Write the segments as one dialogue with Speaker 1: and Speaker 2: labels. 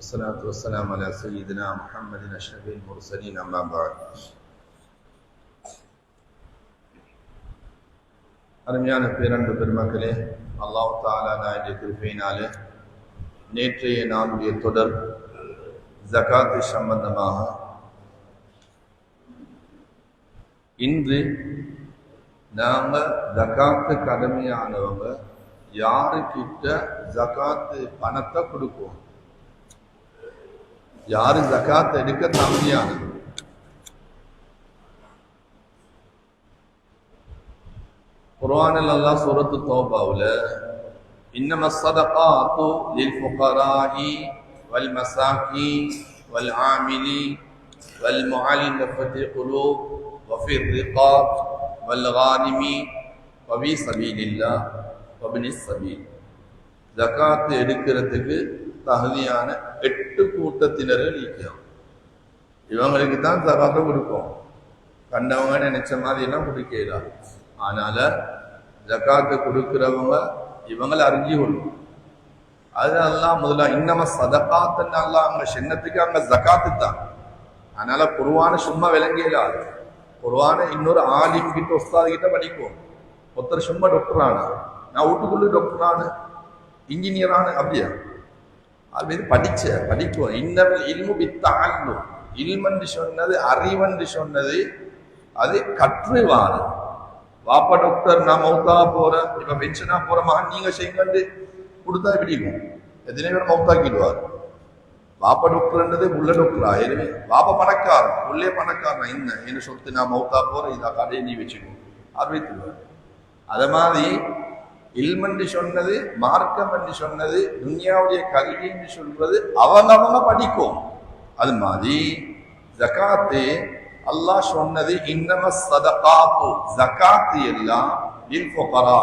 Speaker 1: والصلاة والسلام على سيدنا محمد أشرف المرسلين أما بعد அருமையான பேரன்பு பெருமக்களே அல்லாஹ் தாலா நாயுடைய கிருப்பையினாலே நேற்றைய நாளுடைய தொடர் ஜகாத்து சம்பந்தமாக இன்று நாம ஜகாத்து கடமையானவங்க யாருக்கிட்ட ஜகாத்து பணத்தை கொடுப்போம் யாரு ஜகாத் எடுக்க தகுதியானது குர்ஆனில் அல்லாஹ் சூரத்து தௌபாவுல இன்னம ஸதகாத்து லில் ஃபுகராஇ வல் மசாகீன் வல் ஆமிலி வல் முஅல்லிஃபத்தி குலூப் وفي الرقاب والغانمين وفي سبيل الله وابن السبيل ஜகாத் எடுக்கிறதுக்கு தகுதியான எட்டு கூட்டத்தினர்கள் இருக்கிறோம் இவங்களுக்கு தான் ஜகாத்தை கொடுப்போம். கண்டவங்க நினைச்ச மாதிரி எல்லாம் கொடுக்கலாம் அதனால ஜக்காத்து கொடுக்கிறவங்க இவங்களை அறிஞ்சு கொள்ளும். அதெல்லாம் முதல்ல இன்னம சதகாத்துன்னு அவங்க சின்னத்துக்கு அவங்க ஜக்காத்து தான். அதனால குருவான சும்மா விளங்கியலாது குருவான இன்னொரு ஆலிம் கிட்ட உஸ்தாது கிட்ட படிக்கும் ஒருத்தர் சும்மா டாக்டர் ஆனா நான் வீட்டுக்குள்ள டாக்டர் ஆனு இன்ஜினியர் ஆனு அப்படியா? அது மீது படிச்ச படிப்போம் இன்னவள் இல்மு வித்தாண்டு இல்மன்று சொன்னது அறிவன்று சொன்னது அது கற்றுவாரு வாப்பா டாக்டர் நான் மௌத்தா போறேன். இப்ப பென்ஷனா போறமா நீங்க செய்யுங்கண்டு. கொடுத்தா பிடிக்கும் எத்தனை பேர் மௌத்தாக்கிடுவார்? வாப்பா டாக்டர்ன்றது உள்ள டாக்டர் ஆயிருமே வாப்பா பணக்கார் உள்ளே பணக்காரன்? என்ன? என்ன சொத்து நான் மௌத்தா போறேன். இதா கடையை நீ வச்சுக்கோ. அறிவித்துருவார் அதை மாதிரி இல்மன்று சொன்னது மார்க்கம் என்று சொன்னது துன்யாவுடைய கல்வி என்று சொல்வது அவங்கவங்க படிக்கும். அது மாதிரி ஜகாத்து அல்லாஹ் சொன்னது இன்னம சதகாத்து. ஜகாத்து எல்லாம் லில் ஃபுகரா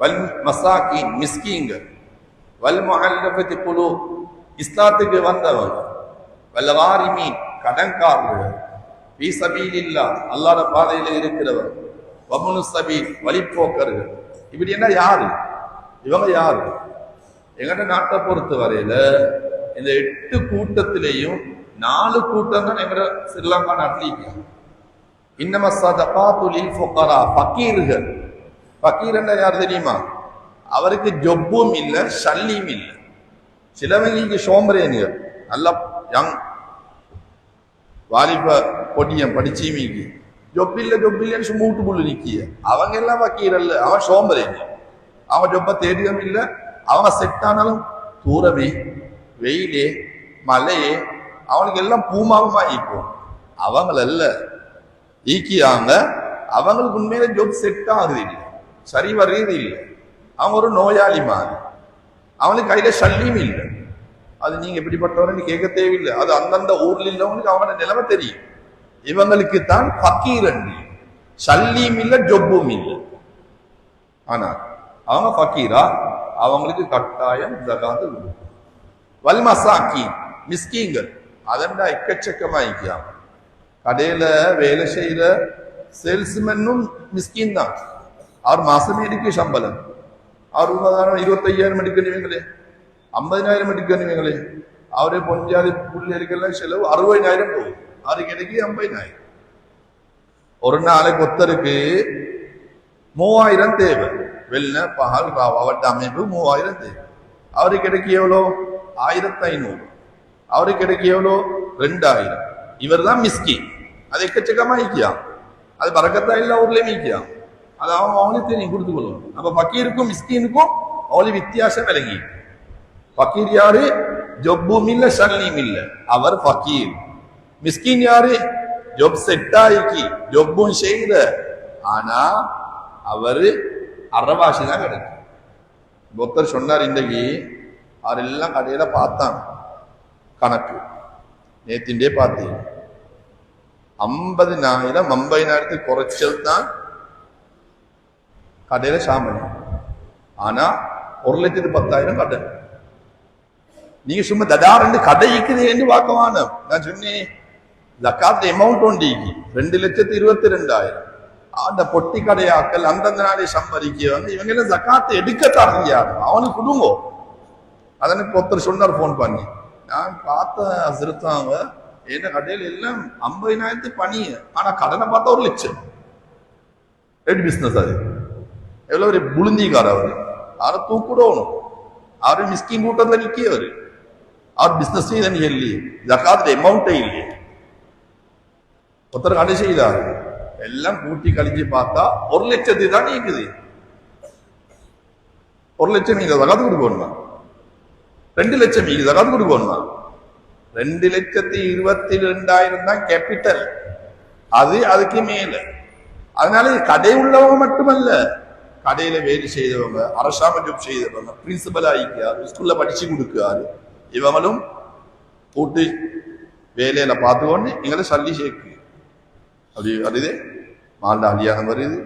Speaker 1: வல் மசாக்கி மிஸ்கிங்க வல் முஅல்லஃபத்தி குழு இஸ்லாத்துக்கு வந்தவங்க வல் வாரிமீன் கடன்காரர்கள். சபீல் இல்லா அல்லாத பாதையில் இருக்கிறவர். வபுனு சபீல் வழிப்போக்கர்கள். இப்படி என்ன யாரு? இவங்க யாரு? எங்கட நாட்டை பொறுத்த வரையில இந்த எட்டு கூட்டத்திலேயும் நாலு கூட்டம் தான் எங்கட ஸ்ரீலங்கா நாட்டில் இன்னம சதகாத்துலில் ஃபுகரா ஃபக்கீர்கள் ஃபக்கீர் என்ன யார் தெரியுமா? அவருக்கு ஜொப்பும் இல்லை சல்லியும் இல்லை. சிலவங்க சோம்பரேனியர் நல்ல யங் வாலிப பொட்டியம் படிச்சீமிக்கு. ஜொப்பில்ல ஜொப்பில்லன்னு சும்மா விட்டு புள்ளு நிக்கிய அவங்க எல்லாம் ஃபக்கீர் அல்ல அவன் சோம்பரேனியர் அவன் ஜொப்ப தேடியும் இல்ல அவன் செட் ஆனாலும் தூரமே வெயிலே மலையே அவனுக்கு எல்லாம் பூமாவுமா ஈக்கும் அவங்களல்ல ஈக்கியாங்க அவங்களுக்கு உண்மையில ஜோப் செட் ஆகுது இல்லை சரி வர்றது இல்லை அவன் ஒரு நோயாளி மாதிரி அவனுக்கு கையில சல்லியும் இல்லை அது நீங்க எப்படிப்பட்டவரன்னு கேட்க தேவையில்லை அது அந்தந்த ஊர்ல இல்லவங்களுக்கு அவனோட நிலைமை தெரியும் இவங்களுக்கு தான் பக்கீரன் சல்லியும் இல்லை ஜொப்பும் இல்லை. ஆனால் அவங்க பக்கீரா அவங்களுக்கு கட்டாயம் ஜகாது வல்மசாக்கி மிஸ்கீங்கள் அதெண்டா எக்கச்சக்கமாயிக்கலாம் கடையில வேலை செய்யற சேல்ஸ்மென்னும் மிஸ்கின் தான். அவர் மாசம் இருக்கு சம்பளம். அவர் உதாரணம் இருபத்தையாயிரம் எடுக்கணுவீங்களே ஐம்பதினாயிரம் எடுக்கணுவீங்களே அவரே பொஞ்சாதி பிள்ளைகளுக்கெல்லாம் செலவு அறுபதினாயிரம் போகும். அது ஐம்பதாயிரம். ஒரு நாளைக்கு ஒத்தருக்கு மூவாயிரம் தேவை. வெள்ள பகல் ராவ் அவட்ட அமைப்பு மூவாயிரம் தேவை. அவருக்கு கிடைக்க எவ்வளோ? ஆயிரத்தி ஐநூறு. அவருக்கு கிடைக்க எவ்வளோ? ரெண்டாயிரம். இவர் தான் மிஸ்கி அது எக்கச்சக்கமாக ஈக்கியாம். அது பறக்கத்தா இல்ல ஊர்லேயும் ஈக்கியாம். அது அவன் அவனுக்கு நீ கொடுத்து கொள்ளும் அப்போ பக்கீருக்கும் மிஸ்கினுக்கும் அவளி வித்தியாசம் விளங்கி. பக்கீர் யாரு? ஜொப்பும் இல்லை ஷல்லியும் இல்லை. அவர் பக்கீர் மிஸ்கின் யாரு ஜொப் செட் செட்டாயிக்கி ஜொப்பும் செய்த ஆனா அவரு அறவாசி தான் கிடைக்கும் ஒருத்தர் சொன்னார் இன்றைக்கு அவரெல்லாம் கடையில பார்த்தான் கணக்கு நேத்தின்டே பார்த்தீங்க ஐம்பதினாயிரம் ஐம்பதினாயிரத்துக்கு குறைச்சல் தான் கடையில சாமணி ஆனா ஒரு லட்சத்து பத்தாயிரம் கடை நீங்க சும்மா தடாரண்டு கடை இருக்குதுன்னு பார்க்கவான நான் சொன்னேன் ஜக்காத் எமௌண்ட் உண்டு ரெண்டு லட்சத்து இருபத்தி ரெண்டாயிரம் அந்த பொட்டி கடையாக்கள் அந்தந்த நாளை சம்பாதிக்க வந்து இவங்க என்ன ஜக்காத்து எடுக்க தரலையா அவனுக்கு குடும்பம் அதனை ஒருத்தர் சொன்னார் ஃபோன் பண்ணி. நான் பார்த்த அசிறுத்தாங்க என்ன கடையில் எல்லாம் ஐம்பதினாயிரத்து பணி. ஆனால் கடனை பார்த்தா ஒரு லட்சம். எப்படி பிஸ்னஸ் அது. எவ்வளோ ஒரு புழுந்திக்கார் அவர். அவரை தூக்கிடணும். அவர் மிஸ்கின் கூட்டத்துல நிக்கியவர். அவர் பிஸ்னஸ் செய்தனி இல்லையே. ஜக்காத்துல எமௌண்ட்டே இல்லையே. ஒருத்தர் கடை செய்தார். எல்லாம் கூட்டி கழிஞ்சு பார்த்தா ஒரு லட்சத்தி தான் நீக்குது. ஒரு லட்சம் நீங்க ஜகாத்து கொடுக்கணுமா? ரெண்டு லட்சம் நீங்க ஜகாத்து கொடுக்கணுமா? ரெண்டு லட்சத்தி இருபத்தி ரெண்டாயிரம் தான் கேபிட்டல் அது அதுக்கு மேல. அதனால கடை உள்ளவங்க மட்டுமல்ல. கடையில வேலை செய்தவங்க அரசாங்க ஜாப் செய்தவங்க பிரின்சிபல் ஆகிக்காரு ஸ்கூல்ல படிச்சு கொடுக்காரு இவங்களும் கூட்டு வேலையில பார்த்துக்கொண்டு எங்களை சல்லி சேர்க்கு அப்படி வருது. மால்டா அழியாக வருது.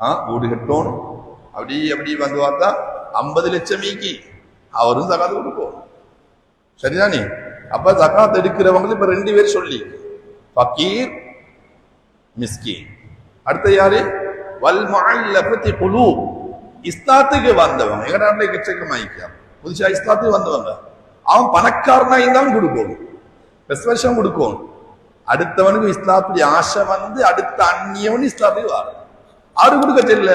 Speaker 1: ஆ வீடு கட்டணும். அப்படி அப்படி வந்து பார்த்தா ஐம்பது லட்சம் மீக்கி அவரும் தகாது கொடுப்போம் சரிதானே? அப்ப ஜகாத் எடுக்கிறவங்க இப்ப ரெண்டு பேர் சொல்லி. ஃபக்கீர் மிஸ்கி அடுத்து யாரு? வல் முஅல்லஃபத்தி குலூப். இஸ்லாத்துக்கு வந்தவங்க. எங்க நாட்டுல எக்கச்சக்கமாயிக்கலாம் புதுசா இஸ்லாத்துக்கு வந்தவங்க. அவன் பணக்காரனா இருந்தாலும் கொடுக்கணும். பெஸ் வருஷம் கொடுக்கணும். அடுத்தவனுக்கு இஸ்லாத்துடைய ஆசை வந்து அடுத்த அந்நியவன் இஸ்லாத்துக்கு வாரு ஆறு கொடுக்க தெரியல.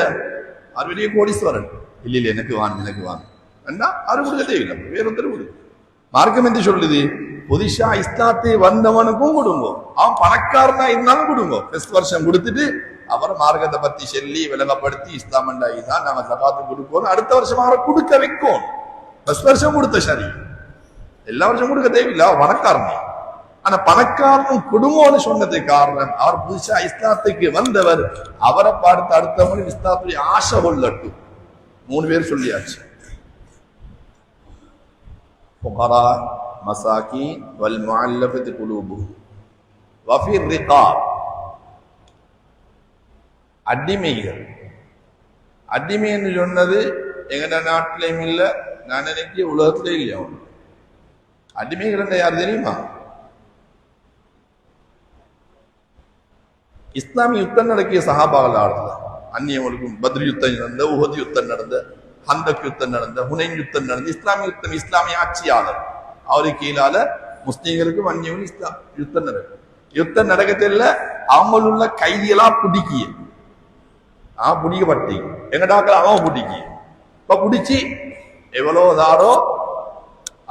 Speaker 1: அவர் பெரிய கோடீஸ்வரன். இல்ல இல்ல எனக்கு வாங்க எனக்கு வாங்க என்ன ஆறு கொடுக்க தேவையில்லை வேறொருத்தர் ஒருத்தர் மார்க்கம் என்று சொல்லுது? புதுசா இஸ்லாத்தை வந்தவனுக்கும் கொடுங்க. அவன் பணக்காரனா இருந்தாலும் கொடுங்க. ஃபர்ஸ்ட் வருஷம் கொடுத்துட்டு அவர் மார்க்கத்தை பத்தி சொல்லி விளங்கப்படுத்தி இஸ்லாம் தான் நம்ம சபாத்து கொடுப்போம் அடுத்த வருஷம் அவரை கொடுக்க வைக்கும். ஃபர்ஸ்ட் வருஷம் கொடுத்த சரி. எல்லா வருஷம் கொடுக்க தேவையில்லை. அவர் ஆனா பணக்காரன் குடும்பம்னு சொன்னது காரணம் அவர் புதுசா இஸ்லாத்துக்கு வந்தவர் அவரை பார்த்து அடுத்த மணி இஸ்லாத்துடைய ஆசை கொள்ளட்டும். மூணு பேர் சொல்லியாச்சு. புகாரா மசாக்கி வல் மால்லபத்து குலூபு வஃபீர் ரிகா அடிமைகள். அடிமைன்னு சொன்னது எங்கட நாட்டிலையும் இல்லை நான் நினைக்க உலகத்திலே இல்லை அவன் அடிமைகள் யார் தெரியுமா? இஸ்லாமிய யுத்தம் நடக்கிய சஹாபாவில் ஆடுறது அந்நியவர்களுக்கும் பத்ரி யுத்தம் நடந்த உஹத் யுத்தம் நடந்த ஹந்தக் யுத்தம் நடந்த ஹுனைன் யுத்தம் நடந்த இஸ்லாமிய யுத்தம் இஸ்லாமிய ஆட்சியாளர். அவருக்கு கீழால முஸ்லீம்களுக்கும் அந்நியவன் இஸ்லாம் யுத்தம் நடக்கும். யுத்தம் நடக்கத்தில் அவங்களுள்ள கைதியெல்லாம் பிடிக்கிய. ஆ பிடிக்கப்பட்டி. எங்கடாக்கள் அவன் பிடிக்கிய. இப்ப பிடிச்சி எவ்வளோ தாரோ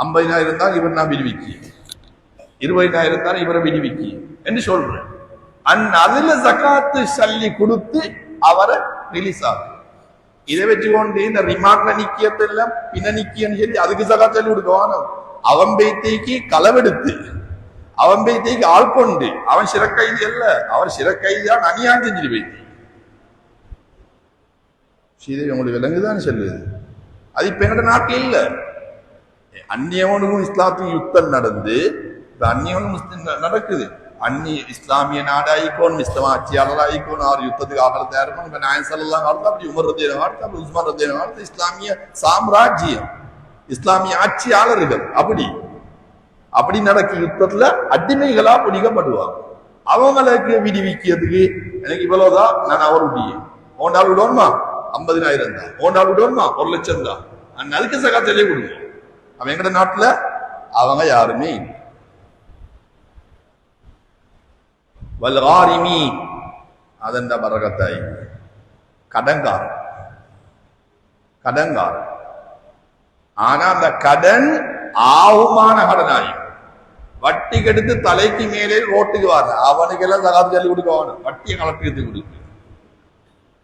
Speaker 1: ஐம்பதினாயிரம் தான் இவர் நான் விடுவிக்கி இருபதினாயிரம் தான் இவரை விடுவிக்கி என்று சொல்றேன். அந் அதுல ஜக்காத்து சல்லி கொடுத்து அவரை ரிலீஸ் ஆகும் இதை வச்சுக்கொண்டு இந்த ரிமாண்ட்ல நிக்கியத்தெல்லாம் பின்ன நிக்கியன்னு சொல்லி அதுக்கு ஜக்காத் சொல்லி கொடுக்கவானோ அவன் பேத்தைக்கு களவெடுத்து அவன் பேத்தைக்கு ஆள் கொண்டு அவன் சிறக்கைதி அல்ல அவர் சிறக்கைதிதான் அநியாயம் செஞ்சுட்டு பேத்தி ஸ்ரீதேவி உங்களுக்கு விலங்குதான் சொல்லுது. அது இப்ப எங்கட நாட்டில் இல்ல. அந்நியவனுக்கும் இஸ்லாத்துக்கும் யுத்தம் நடந்து இப்ப அந்நியவனும் நடக்குது. அந்நிய இஸ்லாமிய நாடாயிக்கோணும் இஸ்லாம் ஆட்சியாளராயிக்கோணும் அவர் யுத்தத்துக்கு ஆகல தயாரிக்கணும் இப்ப நாயன் சல்லாம் காலத்து அப்படி உமர் ரத்தியான காலத்து அப்படி உஸ்மான் ரத்தியான காலத்து இஸ்லாமிய சாம்ராஜ்யம் இஸ்லாமிய ஆட்சியாளர்கள் அப்படி அப்படி நடக்க யுத்தத்துல அடிமைகளா பிடிக்கப்படுவாங்க அவங்களுக்கு விடுவிக்கிறதுக்கு எனக்கு இவ்வளவுதான் நான் அவர் விடிய ஓண்டாள் விடணுமா ஐம்பதினாயிரம் தான் ஓண்டாள் விடுவோமா ஒரு லட்சம் தான் நான் அதுக்கு சகா தெளிவு கொடுங்க அவன் எங்கட நாட்டுல அவங்க யாருமே இல்லை വൽഗാരിമി അതെന്താ ബറകത്തായി കടങ്കാരൻ കടങ്കാരൻ ஆனா அந்த கடன் ஆவுமான கடனாய் வட்டி கெடுத்து தலைக்கு மேலே ரோட்டுக்கு வர அவனுக்கு எல்லாம் தகாத்து சொல்லி கொடுக்கவானு வட்டியை கலப்பியத்து கொடுக்கு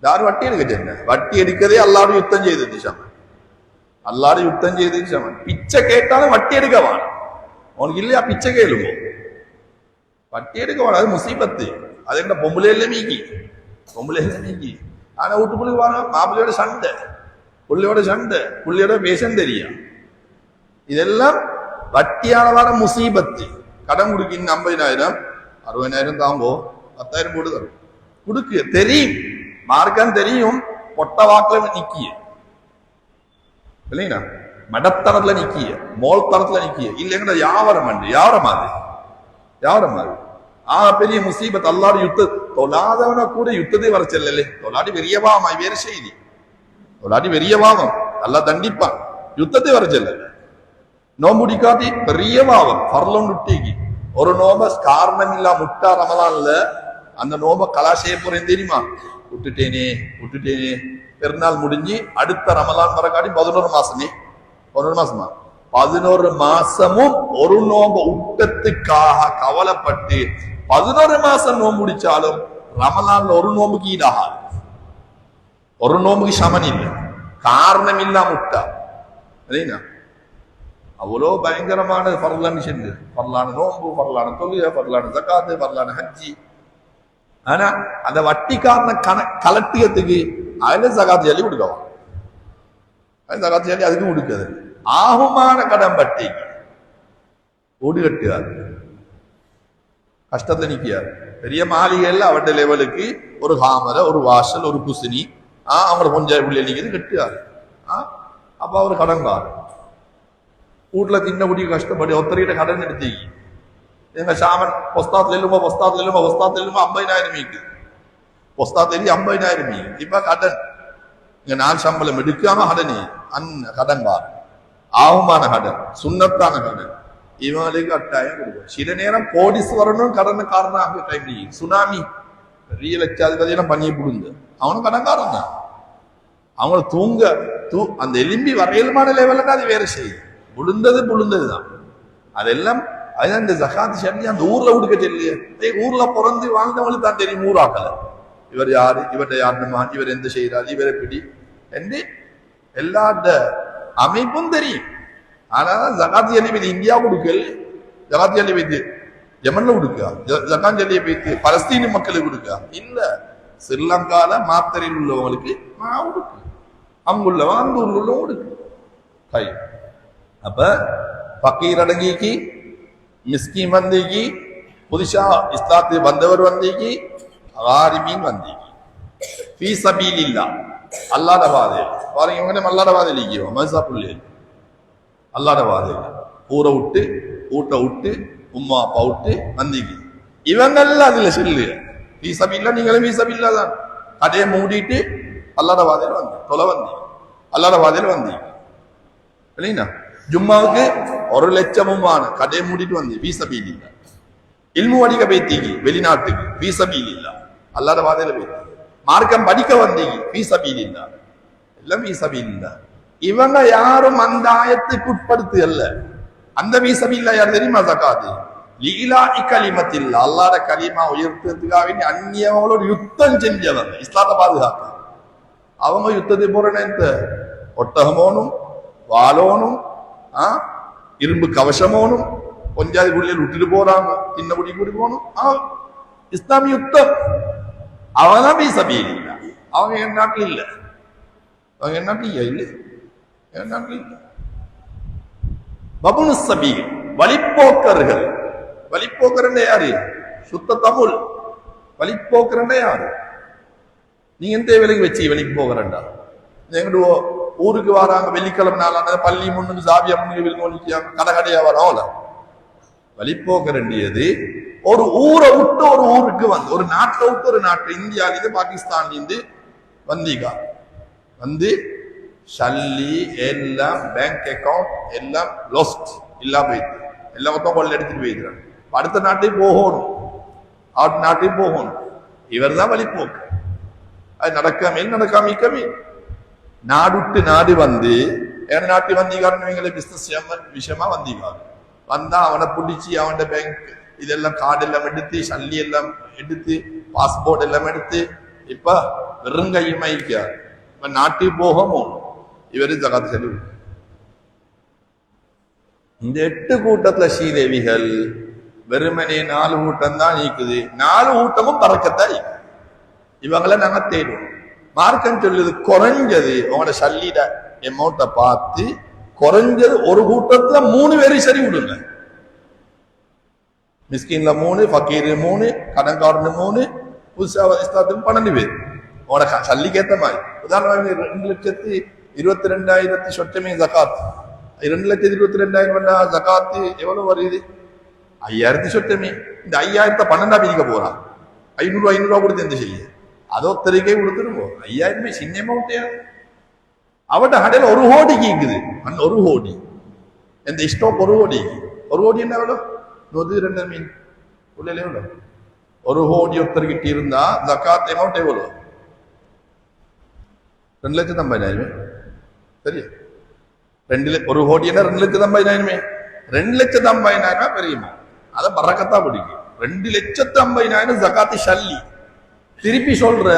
Speaker 1: யாரு வட்டி எடுக்க சொன்ன வட்டி எடுக்கதே எல்லாரும் யுத்தம் செய்தது சமன் எல்லாரும் யுத்தம் செய்தது சமன் பிச்சை கேட்டாலும் வட்டி எடுக்கவான் உனக்கு இல்லையா பிச்சை கேளுமோ வட்டி எடுக்க வேணாம் அது முசீபத்து அது என்ன பொம்பளையில மீக்கி பொம்பளையில மீக்கி ஆனா வீட்டுக்குள்ளே வாங்க மாப்பிள்ளையோட சண்டை புள்ளையோட சண்டை புள்ளையோட வேஷம் தெரியும் இதெல்லாம் வட்டியான வர முசீபத்து கடன் கொடுக்கின்னு ஐம்பதினாயிரம் அறுபதினாயிரம் தாங்கோ பத்தாயிரம் போட்டு தரும் கொடுக்கு தெரியும் மார்க்கம் தெரியும் பொட்ட வாக்குல நிக்கிய இல்லைங்களா மடத்தனத்துல நிக்கிய மோல் தரத்துல நிக்கிய இல்லைங்கிற யாவரம் அண்டு யாவரம் அது யாவரம் அது ஆ பெரிய முசீபத் அல்லாடு யுத்த தொழாதவன கூட யுத்தத்தை வர செல்லலே தொழாடி பெரிய பாவம் வேற செய்தி தொழாடி பெரிய பாவம் நல்லா தண்டிப்பான் யுத்தத்தை வர செல்லல நோம்புடிக்காட்டி பெரிய பாவம் பரலம் விட்டீங்க ஒரு நோம்ப காரணம் இல்லா முட்டா ரமலான்ல அந்த நோம்ப கலா செய்ய போறேன் தெரியுமா விட்டுட்டேனே விட்டுட்டேனே பெருநாள் முடிஞ்சு அடுத்த ரமலான் வரக்காட்டி பதினோரு மாசமே பதினோரு மாசமா பதினோரு மாசமும் ஒரு நோம்ப ஊட்டத்துக்காக கவலைப்பட்டு பதினோரு மாசம் நோம்பு முடிச்சாலும் ரமலான்ல ஒரு நோம்புக்கு ஈடாகாது ஒரு நோம்புக்கு சமன் இல்லை காரணம் இல்லாம விட்டா இல்லைங்களா அவ்வளோ பயங்கரமான பரலான சென்று பரலான நோம்பு பரலான தொழுகை பரலான ஜக்காத்து பரலான ஹஜ்ஜி ஆனா அந்த வட்டிக்காரன கண கலட்டியத்துக்கு அதுல ஜகாத்து சொல்லி கொடுக்கலாம் அது ஜகாத்து சொல்லி அதுக்கு கொடுக்குது ஆகுமான கடன் வட்டிக்கு ஓடு கட்டுகாது கஷ்டத்தை நிக்காது பெரிய மாளிகையில் அவட்ட லெவலுக்கு ஒரு காமரை ஒரு வாசல் ஒரு குசினி ஆ அவங்கள கொஞ்சம் இப்படி நிற்கிறது கட்டுகாது ஆ அப்ப அவர் கடன்கார் வீட்டுல தின்னபடி கஷ்டப்பட்டு ஒத்தரிகிட்ட கடன் எடுத்தீங்க எங்க சாமன் பொஸ்தாத்துல இல்லுமா பொஸ்தாத்துல இல்லுமா பொஸ்தாத்துல இல்லுமா ஐம்பதினாயிரம் மீக்கு பொஸ்தாத்துல ஐம்பதினாயிரம் மீ இப்ப கடன் இங்க நாள் சம்பளம் எடுக்காம கடனே அன் கடன்கார் ஆகுமான கடன் சுண்ணத்தான கடன் இவங்களுக்கு கட்டாயம் கொடுக்கும் சில நேரம் போலீஸ் வரணும் கடன் காரணம் ஆகிய டைம் சுனாமி பெரிய லட்சாதிபதியெல்லாம் பண்ணி புடுங்க அவனும் கடன்காரன் தான் அவங்கள தூங்க தூ அந்த எலும்பி வரையலுமான லெவலில் அது வேற செய்யுது புழுந்தது புழுந்தது தான் அதெல்லாம் அதுதான் இந்த ஜகாத் ஷர்ணி அந்த ஊர்ல கொடுக்க தெரியலையே ஏய், ஊர்ல பிறந்து வாழ்ந்தவங்களுக்கு தான் தெரியும் ஊராக்கல இவர் யாரு இவர்கிட்ட யாருமா இவர் எந்த செய்யறாரு இவரை பிடி என்று எல்லா அமைப்பும் தெரியும் ஆனால் ஜகாத் ஜல்லி வைத்து இந்தியா கொடுக்கல் ஜகாத் ஜல்லி வைத்து யமன்ல கொடுக்கா? ஜகாத் ஜல்லியை வைத்து பலஸ்தீன மக்களுக்கு கொடுக்கா? இல்ல. ஸ்ரீலங்கால மாத்தரையில் உள்ளவங்களுக்கு நான் கொடுக்கு. அங்குள்ளவன் அந்த ஊர்ல உள்ளவன் கொடுக்கு. கை அப்ப ஃபக்கீர் அடங்கிக்கு மிஸ்கின் வந்தீங்கி புதுசா இஸ்லாத்து வந்தவர் வந்தீங்கி ஆரிமீன் வந்தீங்கி ஃபீ சபீல் இல்லா அல்லாத பாதை பாருங்க இவங்க நம்ம அல்லாத பாதை இல்லைக்கோ மதுசா புள்ளி அல்லாத பாதை ஊரை விட்டு ஊட்ட விட்டு உம்மா அப்பா விட்டு வந்தீங்க இவங்கெல்லாம் அதுல செல்லு. ஃபீ சபீல்லா நீங்களும் ஃபீ இல்லை தான். கதையை மூடிட்டு அல்லாத வாதையில் வந்து தொலை வந்தீங்க. அல்லாத வாதையில் வந்தீங்க. இல்லைங்களா ஜும்மாவுக்கு ஒரு லட்சமுமான கதையை மூடிட்டு வந்து வீசபீல் இல்லை இல்மு அடிக்க வைத்தீங்க வெளிநாட்டுக்கு வீசபீல் இல்லை அல்லாத வாதையில் வைத்தீங்க மார்க்கம் படிக்க வந்தீங்க. வீசபீல் இல்லை எல்லாம் வீசபீல் இல்லை இவங்க யாரும் அந்த ஆயத்துக்கு உட்படுத்து அல்ல. அந்த வீசபீல்ல யார் தெரியுமா ஜக்காத்து? லீலா இக்கலிமத்தில் அல்லாத கலிமா உயர்த்ததுக்காக அந்நியவங்களோட யுத்தம் செஞ்சவங்க இஸ்லாத்தை பாதுகாக்க. அவங்க யுத்தத்தை போறேன்னு ஒட்டகமோனும் வாலோனும் ஆ? இரும்பு கவசமோனும் கொஞ்சாதி குடியில் விட்டுட்டு போறாங்க சின்ன குடி கூடி போகணும். ஆ இஸ்லாமிய யுத்தம். அவன் தான் சபையில் இல்லை அவங்க என் நாட்டில் இல்லை. அவங்க என் நாட்டில் இல்லை இல்லை என் நாட்டில் இல்லை பபுனு சபீல் வழிப்போக்கர்கள். யாரு? சுத்த தமிழ். வழிப்போக்கர்ன்ற யாரு? நீ எந்த வேலைக்கு வச்சு வெளிக்கு போகிறண்டா எங்கிட்ட ஊருக்கு வராங்க வெள்ளிக்கிழமை நாளான பள்ளி முன்னுக்கு சாவியா முன்னுக்கு வெளிக்கு கடை கடையா வரோம்ல. வழிப்போக்க வேண்டியது ஒரு ஊரை விட்டு ஒரு ஊருக்கு வந்து ஒரு நாட்டை விட்டு ஒரு நாட்டு இந்தியாவிலிருந்து பாகிஸ்தான்லேருந்து வந்தீங்க. வந்து சல்லி எல்லாம் பேங்க் அக்கௌண்ட் எல்லாம் லொஸ்ட் இல்லாம போயிடுது எல்லா மொத்தம் கொள்ள எடுத்துட்டு போயிடுறாங்க அடுத்த நாட்டையும் போகணும். ஆட்டு நாட்டையும் போகணும். இவர் தான் வழிப்போக்கு. அது நடக்காம நடக்காம இக்கமே நாடுட்டு நாடு வந்து என் நாட்டு வந்தீங்கன்னு இவங்களை பிசினஸ் விஷயமா வந்தீங்க வந்தா அவனை பிடிச்சி அவன் பேங்க் இதெல்லாம் கார்டு எல்லாம் எடுத்து சல்லி எல்லாம் எடுத்து பாஸ்போர்ட் எல்லாம் எடுத்து இப்ப வெறும் கையுமா கையுமாய்க்க இப்ப நாட்டுக்கு போகணும். இவரு ஜகாத்து செல்லு இந்த எட்டு கூட்டத்துல ஸ்ரீதேவிகள் வெறுமனே நாலு கூட்டம் தான் நீக்குது. நாலு கூட்டமும் பறக்கத்தான் இவங்களை நாங்க தேடுவோம். மார்க்கம் சொல்லுது குறைஞ்சது உங்களோட சல்லிட எமௌண்ட்டை பார்த்து குறைஞ்சது ஒரு கூட்டத்துல மூணு பேரும் சரி விடுங்க. மிஸ்கின்ல மூணு ஃபக்கீர் மூணு கடன்காரன் மூணு புதுசா இஸ்லாத்துக்கு பன்னெண்டு பேர். உனக்கு சல்லிக்கு ஏத்த மாதிரி. உதாரணமாக ரெண்டு லட்சத்து இருபத்தி ரெண்டாயிரத்தி சொட்டமே ஜகாத் ரெண்டு லட்சத்தி இருபத்தி ரெண்டாயிரம் ஜகாத்து எவ்வளவு வருது ஐயாயிரத்தி சொட்டமே இந்த ஐயாயிரத்தை பன்னெண்டா பிரிக்க போறான் ஐநூறு ஐநூறுவா கொடுத்து எந்த செய்ய அதோ ஒத்தரிக்கை கொடுத்துருவோம் ஐயாயிரமே சின்ன அமௌண்ட்டே அவட்ட கடையில் ஒரு கோடி கேக்குது அந்த ஒரு கோடி எந்த ஸ்டாக் ஒரு கோடி ஒரு கோடி என்ன எவ்வளோ நூத்தி ரெண்டு மீன் உள்ள எவ்வளோ ஒரு கோடி ஒருத்தர்கிட்ட இருந்தா ஜக்காத் அமௌண்ட் எவ்வளோ ரெண்டு லட்சத்து ஐம்பதாயிரம் சரியா ரெண்டு ஒரு கோடினா ரெண்டு லட்சத்து ஐம்பதாயிரமே? ரெண்டு லட்சத்து ஐம்பதாயிரம் பெரியமா அதை பறக்கத்தான் பிடிக்கும். ரெண்டு லட்சத்து ஐம்பதாயிரம் ஜக்காத்து ஷல்லி. திருப்பி சொல்ற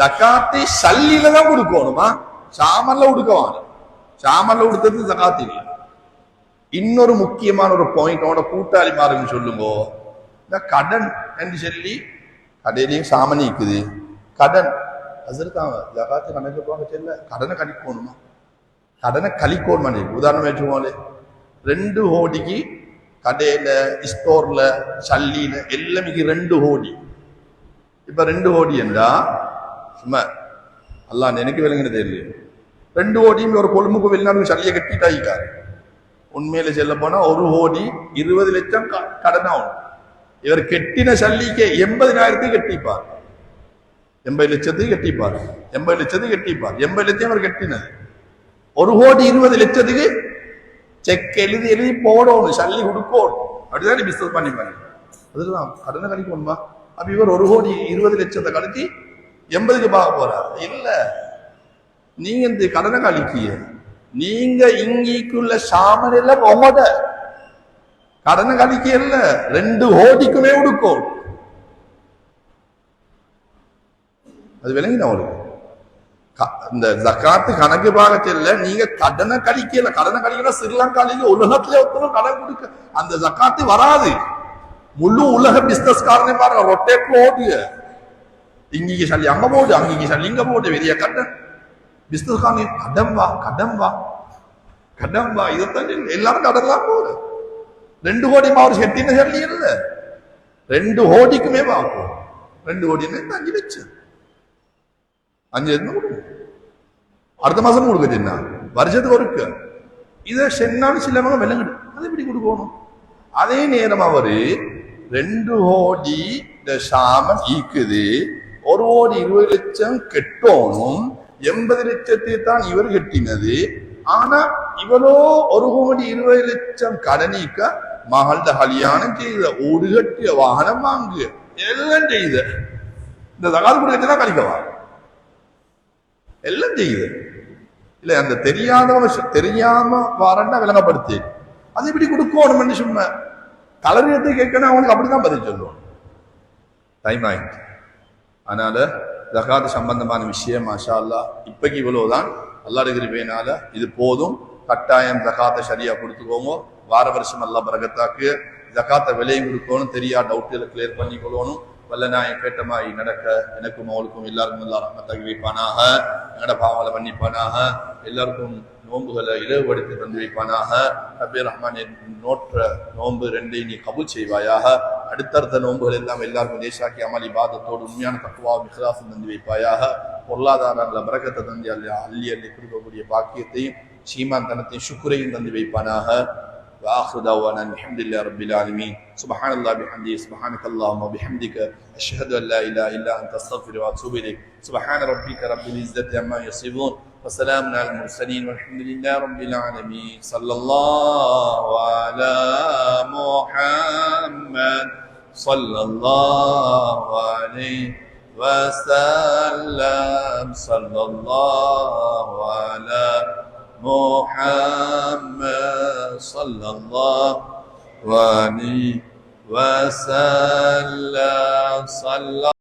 Speaker 1: ஜக்காத்து ஷல்லில தான் கொடுக்கணுமா? சாமல்ல கொடுக்கவாங்க சாமல்ல கொடுத்தது ஜக்காத்து இல்லை. இன்னொரு முக்கியமான ஒரு பாயிண்டோட கூட்டாளி மாறுன்னு சொல்லுங்க. இந்த கடன் என்று சொல்லி கடையிலையும் சாமணி இருக்குது. கடன். அசருக்காங்க ஜகாத்து கணக்கு போக தெரியல. கடனை கணிக்கணுமா கடனை கழிக்கணுமா நீ உதாரணம் வச்சுக்கோங்களே ரெண்டு கோடிக்கு கடையில் ஸ்டோரில் சல்லியில் எல்லாமே ரெண்டு கோடி இப்போ ரெண்டு கோடி என்றா சும்மா அல்லா எனக்கு விளங்கினது தெரியல ரெண்டு கோடியும் ஒரு கொழும்புக்கு வெளிநாடு சல்லியை கட்டிட்டாயிக்காரு உண்மையில சொல்ல போனால் ஒரு கோடி இருபது லட்சம் க- கடன் ஆகும் இவர் கெட்டின சல்லிக்கு எண்பதினாயிரத்தையும் கட்டிப்பார் எண்பது லட்சத்துக்கு கட்டிப்பார் எண்பது லட்சத்தையும் கட்டிப்பார் எண்பது லட்சம் அவர் கட்டினது ஒரு கோடி இருபது லட்சத்துக்கு செக் எழுதி எழுதி போடணும் சல்லி கொடுக்கணும். அப்படிதான் பிசினஸ் பண்ணிப்பாங்க அதெல்லாம் கடனை கழிக்கணுமா அப்ப இவர் ஒரு கோடி இருபது லட்சத்தை கழிச்சு எண்பதுக்கு பார்க்க போறாரு. இல்ல. நீங்க இந்த கடனை கழிக்கிய. நீங்க இங்கிக்குள்ள சாமன் எல்லாம் கடனை கழிக்க இல்ல. ரெண்டு கோடிக்குமே கொடுக்கும் அது விளங்கின உங்களுக்கு. இந்த ஜக்காத்து கணக்கு பார்க்கல நீங்க கடனை கழிக்கல கடனை கழிக்கல ஸ்ரீலங்காலிங்க உலகத்துல ஒருத்தரும் கடன் கொடுக்க அந்த ஜக்காத்து வராது. முழு உலக பிசினஸ் காரனே பாருங்க ரொட்டேட்ல ஓடுங்க இங்கே சளி அங்க போடு அங்கே சளி இங்க போடு வெளிய கடன் பிசினஸ் காரனே கடன் வா கடன் வா கடன் வா இதைத்தான் எல்லாரும் கடன்லாம் போடு. ரெண்டு கோடி மாவு செட்டின்னு சொல்லி இல்ல ரெண்டு கோடிக்குமே பார்ப்போம் ரெண்டு கோடி அஞ்சு லட்சம் அஞ்சு லட்சம் அடுத்த மாசம் கொடுக்க சின்ன வருஷத்துக்கு ஒருக்க இதை சென்னாலும் சிலவங்க விலங்குடு அது எப்படி கொடுக்கணும் அதே நேரம் அவரு ரெண்டு கோடி இந்த ஈக்குது ஒரு கோடி இருபது லட்சம் கெட்டோனும் எண்பது லட்சத்தை தான் இவர் கெட்டினது ஆனா இவரோ ஒரு கோடி இருபது லட்சம் கடனீக்க மகள்த கல்யாணம் செய்த ஒரு கட்டிய வாகனம் வாங்கு எல்லாம் செய்த இந்த தகாது கொடுக்கத்தான் கழிக்கவா எல்லாம் செய்யுது இல்லை அந்த தெரியாதவன் தெரியாம வாரண்டா விளங்கப்படுத்தி அது இப்படி கொடுக்கணும்னு சும்மா கலரியத்தை கேட்கணும் அவனுக்கு அப்படிதான் பதில் சொல்லுவான். டைம் ஆயிடுச்சு. அதனால ஜகாத் சம்பந்தமான விஷயம் மாஷா அல்லா இப்பக்கு இவ்வளவுதான். அல்லாஹ் கிருபையினால இது போதும். கட்டாயம் ஜகாத்தை சரியா கொடுத்துக்கோங்க. வார வருஷம் அல்லா பிரகத்தாக்கு ஜகாத்தை விலையும் கொடுக்கணும். தெரியா டவுட்டுகளை கிளியர் பண்ணிக்கொள்ளணும். வல்ல கேட்டமாய் நடக்க எனக்கும் அவளுக்கும் எல்லாருக்கும் எல்லா ரஹ்மத்தாக வைப்பானாக எங்கட பாவங்களை மன்னிப்பானாக. எல்லாருக்கும் நோன்புகளை இலவுபடுத்தி தந்து வைப்பானாக ரபி ரஹ்மான் நோற்ற நோன்பு ரெண்டையும் நீ கபூல் செய்வாயாக. அடுத்தடுத்த நோன்புகள் எல்லாம் எல்லாருக்கும் தேசாக்கி அமளி பாதத்தோடு உண்மையான தக்குவா விசுவாசம் தந்து வைப்பாயாக பொருளாதாரங்கள பரக்கத்தை தந்து அல்ல அள்ளி அள்ளி கொடுக்கக்கூடிய பாக்கியத்தையும் சீமான் தனத்தையும் சுக்குரையும் தந்து வைப்பானாக وآخر دعوانا الحمد لله رب العالمين. سبحان الله بحمده سبحانك اللهم وبحمدك أشهد أن لا إله إلا أنت أستغفر وأتوب إليك. سبحان ربك رب العزة عما يصفون وسلام على المرسلين والحمد لله رب العالمين. صلى الله على محمد. صلى الله عليه وسلم. صلى الله على محمد صلى الله عليه وسلم. صلى